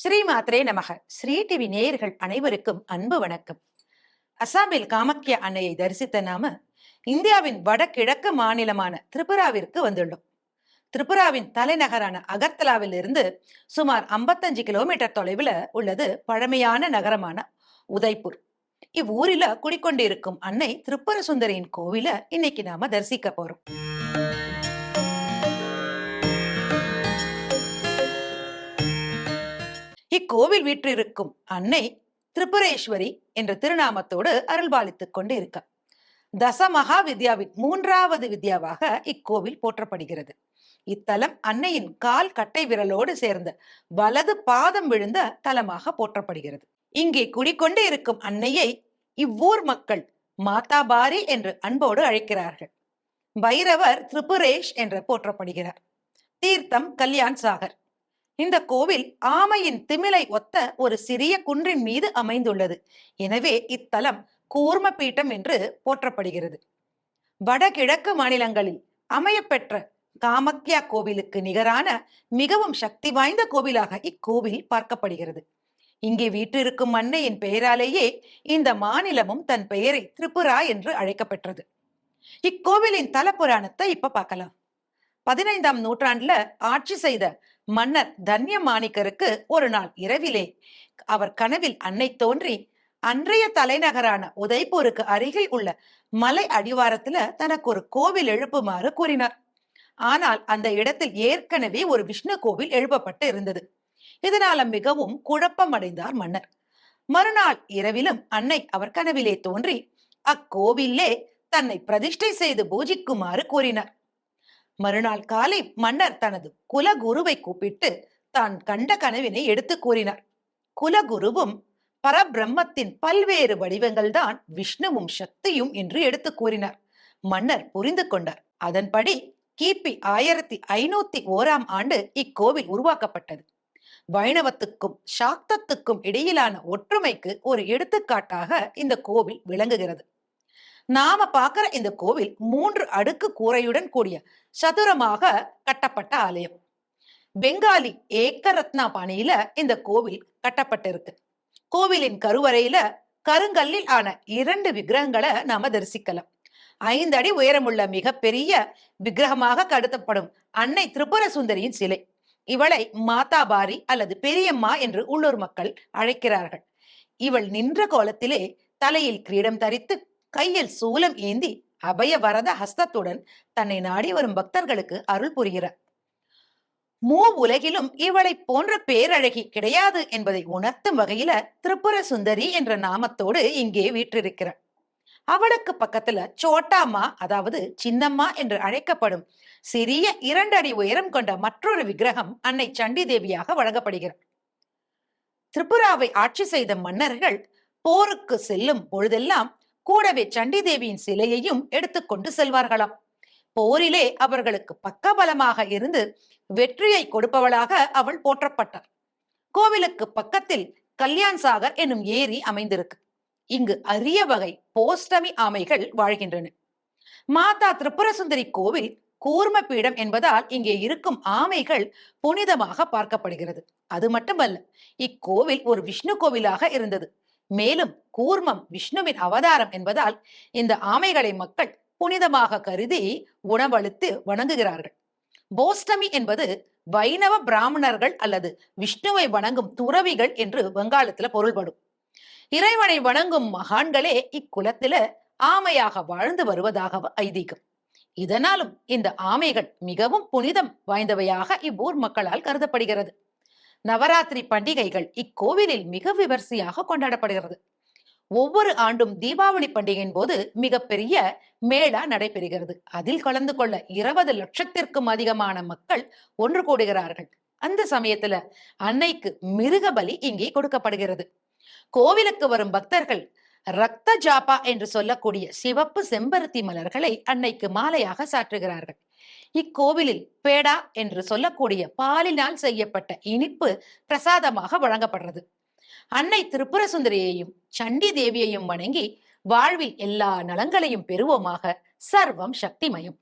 ஸ்ரீ மாத்ரே நமக. ஸ்ரீ டிவி நேயர்கள் அனைவருக்கும் அன்பு வணக்கம். அசாமில் காமக்கிய அன்னையை தரிசித்த நாம இந்தியாவின் வடகிழக்கு மாநிலமான திரிபுராவிற்கு வந்துள்ளோம். திரிபுராவின் தலைநகரான அகர்தலாவில் இருந்து சுமார் 55 கிலோமீட்டர் தொலைவில் உள்ளது பழமையான நகரமான உதய்பூர். இவ்வூரில குடிக்கொண்டிருக்கும் அன்னை திருப்பர சுந்தரியின் கோவில இன்னைக்கு நாம தரிசிக்க போறோம். இக்கோவில் வீற்றிருக்கும் அன்னை திரிபுரேஸ்வரி என்ற திருநாமத்தோடு அருள்பாலித்துக் கொண்டு இருக்கா தசமகா வித்யாவின் மூன்றாவது வித்யாவாக இக்கோவில் போற்றப்படுகிறது. இத்தலம் அன்னையின் கால் கட்டை விரலோடு சேர்ந்த வலது பாதம் விழுந்த தலமாக போற்றப்படுகிறது. இங்கே குடிக்கொண்டு இருக்கும் அன்னையை இவ்வூர் மக்கள் மாதாபாரி என்று அன்போடு அழைக்கிறார்கள். பைரவர் திரிபுரேஷ் என்று போற்றப்படுகிறார். தீர்த்தம் கல்யாண் சாகர். இந்த கோவில் ஆமையின் திமிலை ஒத்த ஒரு சிறிய குன்றின் மீது அமைந்துள்ளது. எனவே இத்தலம் கூர்ம பீட்டம் என்று போற்றப்படுகிறது. வடகிழக்கு மாநிலங்களில் அமையப்பெற்ற காமக்யா கோவிலுக்கு நிகரான மிகவும் சக்தி வாய்ந்த கோவிலாக இக்கோவில் பார்க்கப்படுகிறது. இங்கே வீற்றிருக்கும் அன்னையின் பெயராலேயே இந்த மாநிலமும் தன் பெயரை திரிபுரா என்று அழைக்கப்பெற்றது. இக்கோவிலின் தல புராணத்தை இப்ப பார்க்கலாம். பதினைந்தாம் நூற்றாண்டுல ஆட்சி செய்த மன்னர் தன்ய மாணிக்கருக்கு ஒரு நாள் இரவிலே அவர் கனவில் அன்னை தோன்றி அன்றைய தலைநகரான உதய்பூருக்கு அருகில் உள்ள மலை அடிவாரத்துல தனக்கு ஒரு கோவில் எழுப்புமாறு கூறினார். ஆனால் அந்த இடத்தில் ஏற்கனவே ஒரு விஷ்ணு கோவில் எழுப்பப்பட்டு இருந்தது. இதனால மிகவும் குழப்பம் அடைந்தார் மன்னர். மறுநாள் இரவிலும் அன்னை அவர் கனவிலே தோன்றி அக்கோவிலே தன்னை பிரதிஷ்டை செய்து பூஜிக்குமாறு கூறினார். மறுநாள் காலை மன்னர் தனது குலகுருவை கூப்பிட்டு தான் கண்ட கனவினை எடுத்து கூறினார். குலகுருவும் பரபிரம்மத்தின் பல்வேறு வடிவங்கள் தான் விஷ்ணுவும் சக்தியும் என்று எடுத்து கூறினார். மன்னர் புரிந்து கொண்டார். அதன்படி கிபி ஆயிரத்தி ஐநூத்தி ஓராம் ஆண்டு இக்கோவில் உருவாக்கப்பட்டது. வைணவத்துக்கும் சாக்தத்துக்கும் இடையிலான ஒற்றுமைக்கு ஒரு எடுத்துக்காட்டாக இந்த கோவில் விளங்குகிறது. நாம பார்க்கிற இந்த கோவில் மூன்று அடுக்கு கூரையுடன் கூடிய சதுரமாக கட்டப்பட்ட ஆலயம். பெங்காலி ஏக்கரத்னா பாணியில இந்த கோவில் கட்டப்பட்டிருக்கு. கோவிலின் கருவறையில கருங்கல்லில் ஆன இரண்டு விக்கிரகங்களை நாம தரிசிக்கலாம். ஐந்து அடி உயரமுள்ள மிகப்பெரிய விக்கிரகமாக கருதப்படும் அன்னை திரிபுர சுந்தரியின் சிலை. இவளை மாதாபாரி அல்லது பெரியம்மா என்று உள்ளூர் மக்கள் அழைக்கிறார்கள். இவள் நின்ற கோலத்திலே தலையில் கிரீடம் தரித்து கையில் சூலம் ஏந்தி அபய வரத ஹஸ்தத்துடன் தன்னை நாடி வரும் பக்தர்களுக்கு அருள் புரிகிறார். மூ உலகிலும் இவளை போன்ற பேரழகி கிடையாது என்பதை உணர்த்தும் வகையில திரிபுர சுந்தரி என்ற நாமத்தோடு இங்கே வீற்றிருக்கிறார். அவளுக்கு பக்கத்துல சோட்டாம்மா அதாவது சின்னம்மா என்று அழைக்கப்படும் சிறிய இரண்டு அடி உயரம் கொண்ட மற்றொரு விக்கிரகம் அன்னை சண்டி தேவியாக வழங்கப்படுகிறார் திரிபுராவை ஆட்சி செய்த மன்னர்கள் போருக்கு செல்லும் பொழுதெல்லாம் கூடவே சண்டி தேவியின் சிலையையும் எடுத்துக்கொண்டு செல்வார்களாம். போரிலே அவர்களுக்கு பக்கபலமாக இருந்து வெற்றியை கொடுப்பவளாக அவள் போற்றப்பட்டார் கோவிலுக்கு பக்கத்தில் கல்யாண் சாகர் என்னும் ஏரி அமைந்திருக்கு. இங்கு அரிய வகை போஸ்டமி ஆமைகள் வாழ்கின்றன. மாதா திரிபுரசுந்தரி கோவில் கூர்ம பீடம் என்பதால் இங்கே இருக்கும் ஆமைகள் புனிதமாக பார்க்கப்படுகிறது. அது மட்டுமல்ல இக்கோவில் ஒரு விஷ்ணு கோவிலாக இருந்தது. மேலும் கூர்மம் விஷ்ணுவின் அவதாரம் என்பதால் இந்த ஆமைகளை மக்கள் புனிதமாக கருதி உணவளித்து வணங்குகிறார்கள். போஸ்டமி என்பது வைணவ பிராமணர்கள் அல்லது விஷ்ணுவை வணங்கும் துறவிகள் என்று வங்காளத்துல பொருள்படும். இறைவனை வணங்கும் மகான்களே இக்குலத்தில ஆமையாக வாழ்ந்து வருவதாக ஐதீகம். இதனாலும் இந்த ஆமைகள் மிகவும் புனிதம் வாய்ந்தவையாக இவ்வூர் மக்களால் கருதப்படுகிறது. நவராத்திரி பண்டிகைகள் இக்கோவிலில் மிக விமர்சையாக கொண்டாடப்படுகிறது. ஒவ்வொரு ஆண்டும் தீபாவளி பண்டிகையின் போது மிகப்பெரிய மேளா நடைபெறுகிறது. அதில் கலந்து கொள்ள இருபது லட்சத்திற்கும் அதிகமான மக்கள் ஒன்று கூடுகிறார்கள். அந்த சமயத்துல அன்னைக்கு மிருக பலி இங்கே கொடுக்கப்படுகிறது. கோவிலுக்கு வரும் பக்தர்கள் ரத்த ஜாபா என்று சொல்லக்கூடிய சிவப்பு செம்பருத்தி மலர்களை அன்னைக்கு மாலையாக சாற்றுகிறார்கள். இக்கோவிலில் பேடா என்று சொல்லக்கூடிய பாலினால் செய்யப்பட்ட இனிப்பு பிரசாதமாக வழங்கப்படுறது. அன்னை திரிபுர சுந்தரியையும் சண்டி தேவியையும் வணங்கி வாழ்வில் எல்லா நலங்களையும் பெறுவோமாக சர்வம் சக்திமயம்.